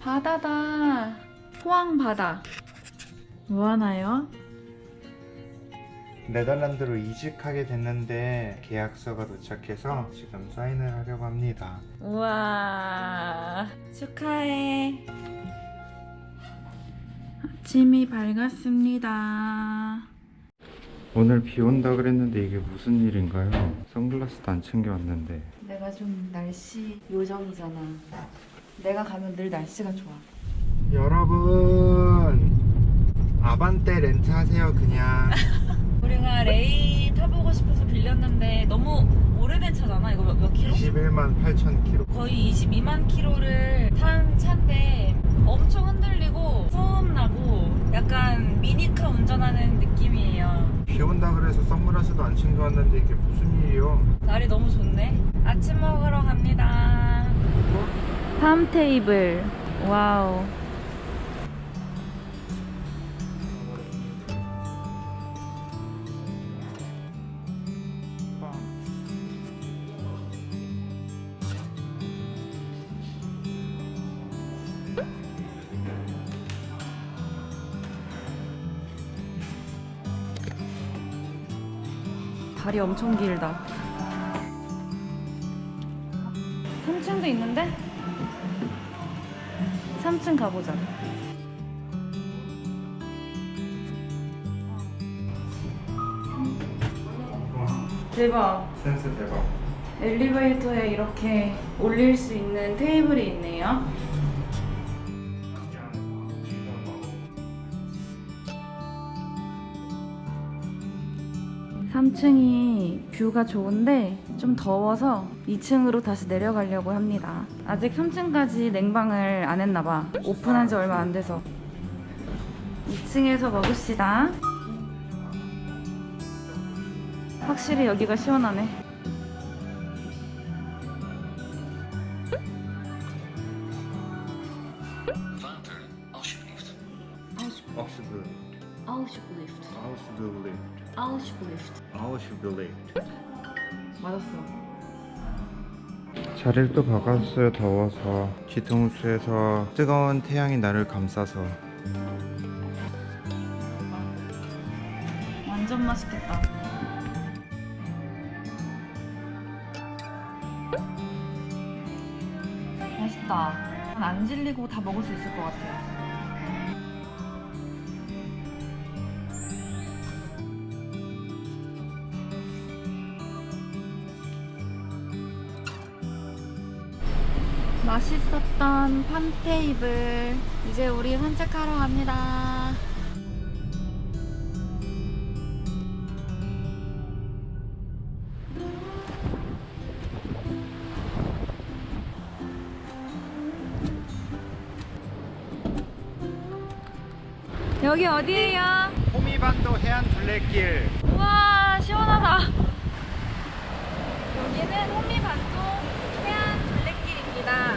바다다. 포항 바다. 뭐 하나요? 네덜란드로 이직하게 됐는데 계약서가 도착해서 지금 사인을 하려고 합니다. 우와. 축하해. 아침이 밝았습니다. 오늘 비 온다 그랬는데 이게 무슨 일인가요? 선글라스도 안 챙겨왔는데 내가 좀 날씨 요정이잖아. 내가 가면 늘 날씨가 좋아. 여러분 아반떼 렌트 하세요 그냥 우리가 레이 타보고 싶어서 빌렸는데 너무 오래된 차잖아. 이거 몇, 몇 킬로? 21만 8천 킬로 거의 22만 킬로를 탄 차인데 엄청 흔들리고 소음 나고 약간 미니카 운전하는 느낌이에요. 그래서 선글라스도 안 챙겨왔는데 이게 무슨 일이요? 날이 너무 좋네. 아침 먹으러 갑니다. 팜 테이블. 와우. 다리 엄청 길다. 3층도 있는데? 3층 가보자. 대박. 센스 대박 엘리베이터에 이렇게 올릴 수 있는 테이블이 있네요. 3층이 뷰가 좋은데 좀 더워서 2층으로 다시 내려가려고 합니다. 아직 3층까지 냉방을 안 했나봐. 오픈한 지 얼마 안 돼서. 2층에서 먹읍시다. 확실히 여기가 시원하네. Water, alsjeblieft. Alsjeblieft Alsjeblieft. Alsjeblieft. Alsjeblieft 맞았어. 자리를 또 바꿨어요 더워서 뒤통수에서 뜨거운 태양이 나를 감싸서 완전 맛있겠다. 맛있다. 안 질리고 다 먹을 수 있을 것 같아요. 맛있었던 팜 테이블. 이제 우리 산책하러 갑니다. 여기 어디예요? 호미반도 해안 둘레길 우와 시원하다. 여기는 호미반도 둘레길입니다.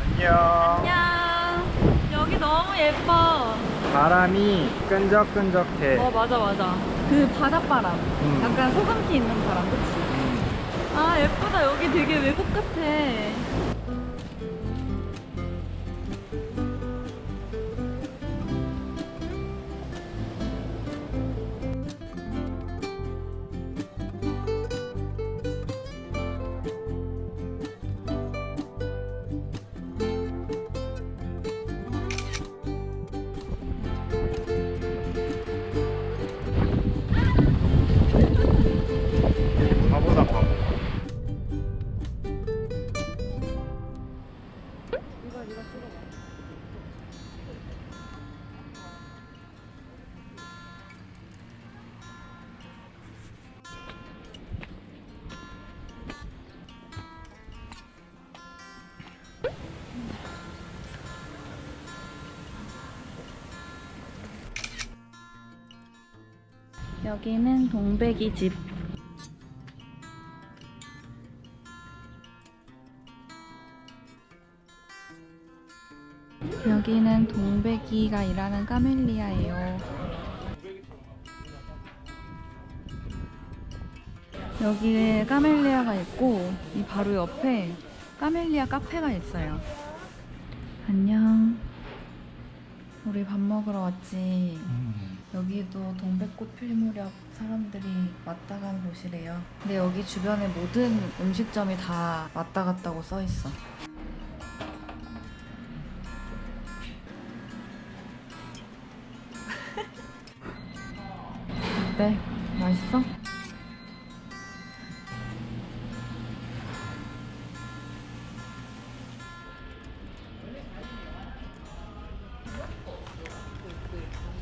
안녕 안녕. 여기 너무 예뻐. 바람이 끈적끈적해 어 맞아 맞아. 그 바닷바람. 음. 약간 소금기 있는 바람, 그치? 음. 아 예쁘다. 여기 되게 외국 같아. 여기는 동백이 집. 여기는 동백이가 일하는 까멜리아예요. 여기에 까멜리아가 있고 이 바로 옆에 까멜리아 카페가 있어요. 안녕. 우리 밥 먹으러 왔지. 음. 여기도 동백꽃 필 무렵 사람들이 왔다 가는 곳이래요. 근데 여기 주변에 모든 음식점이 다 왔다 갔다고 써 있어.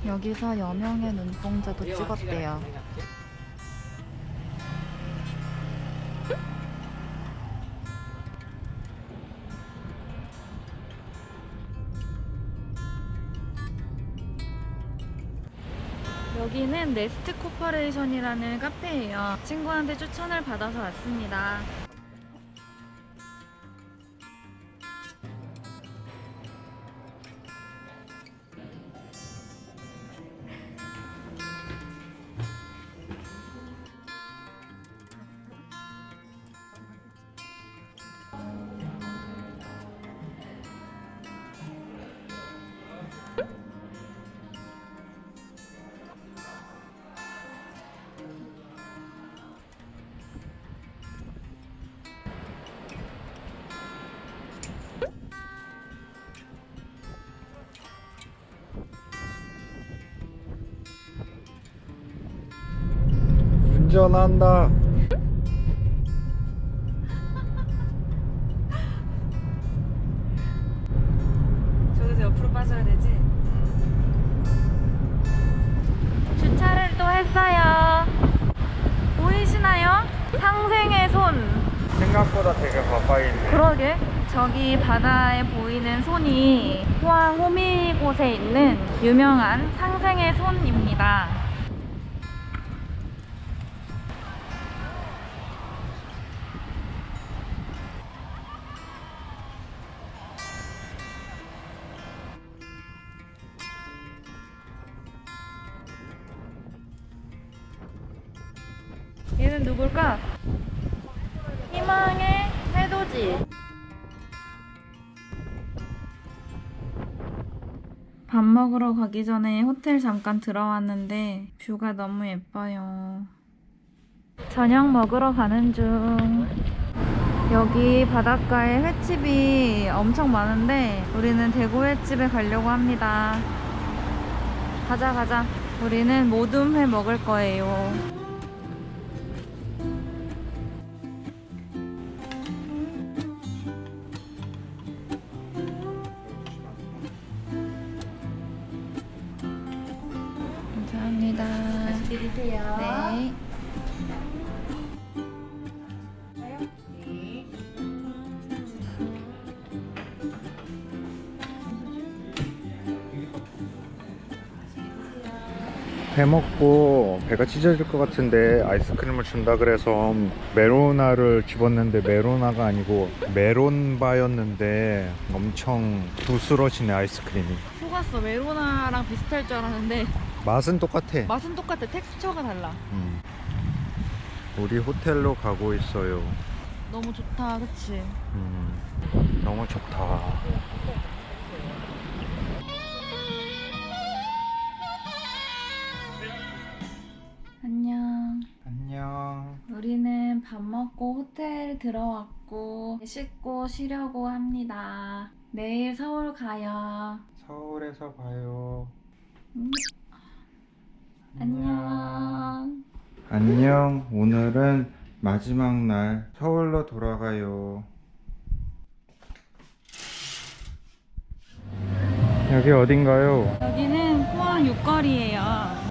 여기서 여명의 눈동자도 찍었대요. 여기는 네스트 코퍼레이션이라는 카페예요. 친구한테 추천을 받아서 왔습니다. 운전한다. 저기서 옆으로 빠져야 되지? 주차를 또 했어요. 보이시나요? 상생의 손. 생각보다 되게 가까이 있네. 그러게. 저기 바다에 보이는 손이 포항 호미곶에 있는 유명한 상생의 손입니다. 얘는 누굴까? 희망의 해돋이. 밥 먹으러 가기 전에 호텔 잠깐 들어왔는데 뷰가 너무 예뻐요. 저녁 먹으러 가는 중. 여기 바닷가에 횟집이 엄청 많은데 우리는 대구 횟집에 가려고 합니다. 가자 가자. 우리는 모둠회 먹을 거예요. 드세요. 네. 배 먹고 배가 찢어질 것 같은데 아이스크림을 준다 그래서 메로나를 집었는데 메로나가 아니고 메론바였는데 엄청 부스러지네 아이스크림이 속았어. 메로나랑 비슷할 줄 알았는데 맛은 똑같아 맛은 똑같아. 텍스처가 달라. 음. 우리 호텔로 가고 있어요 너무 좋다. 그치? 음. 너무 좋다 안녕. 안녕 우리는 밥 먹고 호텔 들어왔고 씻고 쉬려고 합니다. 내일 서울 가요. 서울에서 봐요 음. 안녕. 안녕. 오늘은 마지막 날 서울로 돌아가요. 여기 어딘가요? 여기는 포항 육거리예요.